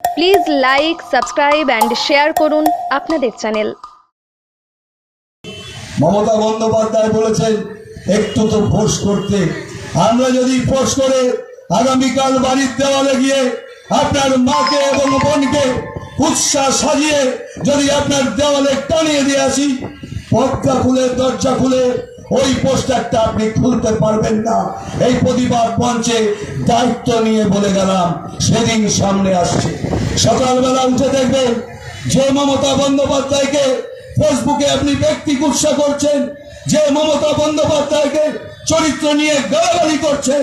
Please like subscribe and share করুন আপনাদের channel Mamata Bandyopadhyay বলেছেন, একটু তো ফোর্স করতে। আমরা যদি ফোর্স করে, আগামীকাল বাড়ির দেওয়ালে গিয়ে আপনার মাকে এবং বোনকে উৎসাহ সাজিয়ে যদি আপনার দেওয়ালে টানিয়ে দিয়ে আসি পর্দা খুলে দরজা খুলে ওই পোস্টারটা আপনি খুলতে পারবেন না। এই প্রতিবাদ মঞ্চে দায়িত্ব নিয়ে বলে গেলাম, সেদিন সামনে আসছে। সকালবেলা উঠে দেখবেন যে মমতা বন্দ্যোপাধ্যায়কে ফেসবুকে আপনি ব্যক্তি গুৎসা করছেন, যে মমতা বন্দ্যোপাধ্যায়কে চরিত্র নিয়ে গালাগালি করছেন,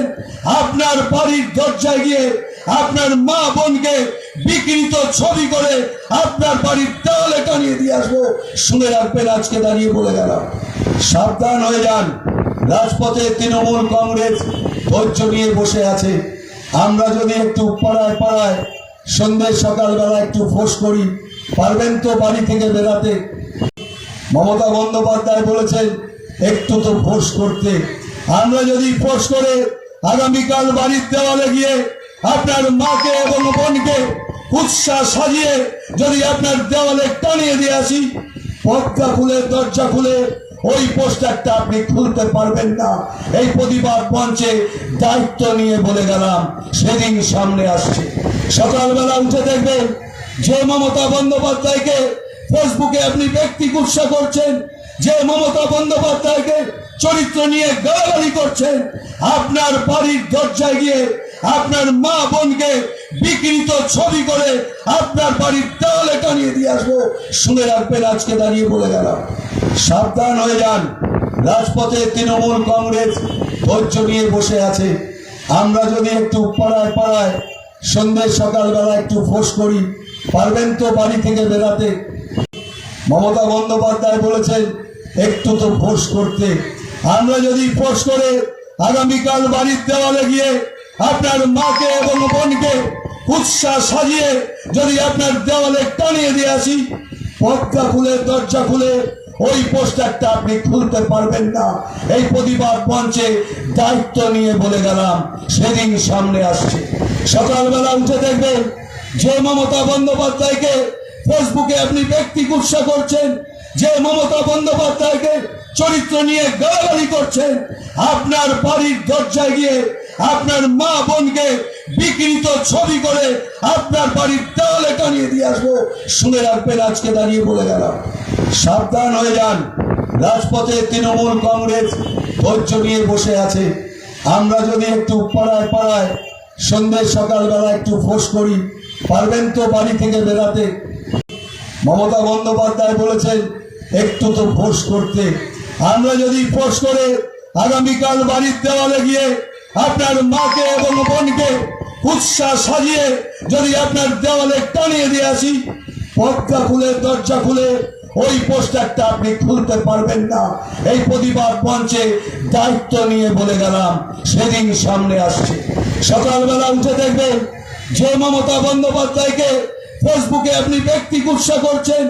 আপনার বাড়ির দরজায় গিয়ে আপনার মা বোনকে বিকৃত ছবি করে আপনার বাড়ির দেওয়ালে টানিয়ে দিয়ে আসব। শুনে রাখবেন, আজকে দাঁড়িয়ে বলে গেলাম। সাবধান হয়ে যান। রাজপথে তৃণমূল কংগ্রেস ধৈর্য নিয়ে বসে আছে। আমরা যদি একটু পাড়ায় পাড়ায় সন্ধ্যে সকালবেলা একটু ফোর্স করি, পারবেন তো বাড়ি থেকে বেরাতে মমতা বন্দ্যোপাধ্যায় বলেছেন, একটু তো ফোর্স করতে। আমরা যদি ফোর্স করে আগামীকাল বাড়ির দেওয়ালে গিয়ে আপনার মাকে এবং বোনকে উৎসাহ সাজিয়ে যদি আপনার দেওয়ালে টানিয়ে দিয়ে আসি, পর্দা খুলে, দরজা খুলে, ওই পোস্টারটা আপনি খুলতে পারবেন না। এই প্রতিবাদ মঞ্চে দায়িত্ব নিয়ে বলে গেলাম, সেদিন সামনে আসছে। সকালবেলা উঠে দেখবেন যে মমতা বন্দ্যোপাধ্যায়কে ফেসবুকে আপনি ব্যক্তি গুৎসা করছেন, যে মমতা বন্দ্যোপাধ্যায়কে চরিত্র নিয়ে গালাগালি করছেন, আপনার বাড়ির দরজায় গিয়ে আপনার মা বোনকে বিকৃত ছবি করে আপনার বাড়ির দেওয়ালে টানিয়ে দিয়ে আসব। শুনে রাখবেন, আজকে দাঁড়িয়ে বলে গেলাম। সাবধান হয়ে যান। রাজপথে তৃণমূল কংগ্রেস ধৈর্য নিয়ে বসে আছে। আমরা যদি একটু পাড়ায় পাড়ায় সন্ধ্যে সকালবেলা একটু ফোর্স করি, পারবেন তো বাড়ি থেকে বেরাতে? মমতা বন্দ্যোপাধ্যায় বলেছেন, একটু তো ফোর্স করতে। আমরা যদি ফোস করে আগামীকাল বাড়ির দেওয়ালে গিয়ে আপনার মাকে এবং বোনকে উৎসাহ সাজিয়ে যদি আপনার দেওয়ালে টানিয়ে দিয়ে আসি পর্দা খুলে দরজা খুলে ওই পোস্টারটা আপনি খুলতে পারবেন না। এই প্রতিবাদ মঞ্চে দায়িত্ব নিয়ে বলে গেলাম, সেদিন সামনে আসছে। সকালবেলা উঠে দেখবেন যে মমতা বন্দ্যোপাধ্যায়কে ফেসবুকে আপনি ব্যক্তি গুৎসা করছেন, যে মমতা বন্দ্যোপাধ্যায়কে চরিত্র নিয়ে গালাগালি করছেন, আপনার বাড়ির দরজায় গিয়ে আপনার মা বোনকে বিকৃত ছবি করে আপনার বাড়ির দেওয়ালে টানিয়ে দিয়ে আসব। শুনে রাখবেন, আজকে দাঁড়িয়ে বলে গেলাম। সাবধান হয়ে যান। রাজপথে তৃণমূল কংগ্রেস ধৈর্য নিয়ে বসে আছে। আমরা যদি একটু পাড়ায় পাড়ায় সন্ধ্যে সকালবেলা একটু ফোর্স করি, পারবেন তো বাড়ি থেকে বেরাতে? মমতা বন্দ্যোপাধ্যায় বলেছেন, একটু তো ফোর্স করতে। আমরা যদি ফোর্স করে আগামীকাল বাড়ির দেওয়ালে গিয়ে আপনার মাকে এবং বোনকে উৎসাহ সাজিয়ে যদি আপনার দেওয়ালে টানিয়ে দিয়ে আসি পর্দা খুলে দরজা খুলে ওই পোস্টারটা আপনি খুলতে পারবেন না। এই প্রতিবাদ মঞ্চে দায়িত্ব নিয়ে বলে গেলাম, সেদিন সামনে আসছে। সকালবেলা উঠে দেখবেন যে মমতা বন্দ্যোপাধ্যায়কে ফেসবুকে আপনি ব্যক্তি গুৎসা করছেন,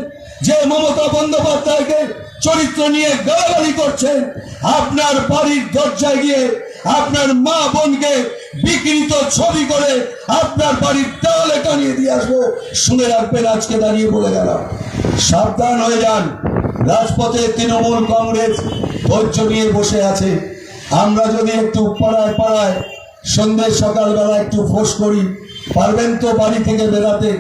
যে মমতা বন্দ্যোপাধ্যায়কে চরিত্র নিয়ে গালাগালি করছেন, আপনার বাড়ির দরজায় গিয়ে আপনার মা বোনকে বিকৃত ছবি করে আপনার বাড়ির দেওয়ালে টানিয়ে দিয়ে আসব। শুনে রাখবেন, আজকে দাঁড়িয়ে বলে গেলাম। সাবধান হয়ে যান। রাজপথে তৃণমূল কংগ্রেস ধৈর্য নিয়ে বসে আছে। আমরা যদি একটু পাড়ায় পাড়ায় সন্ধ্যে সকালবেলা একটু ফোর্স করি, পারবেন তো বাড়ি থেকে বেরাতে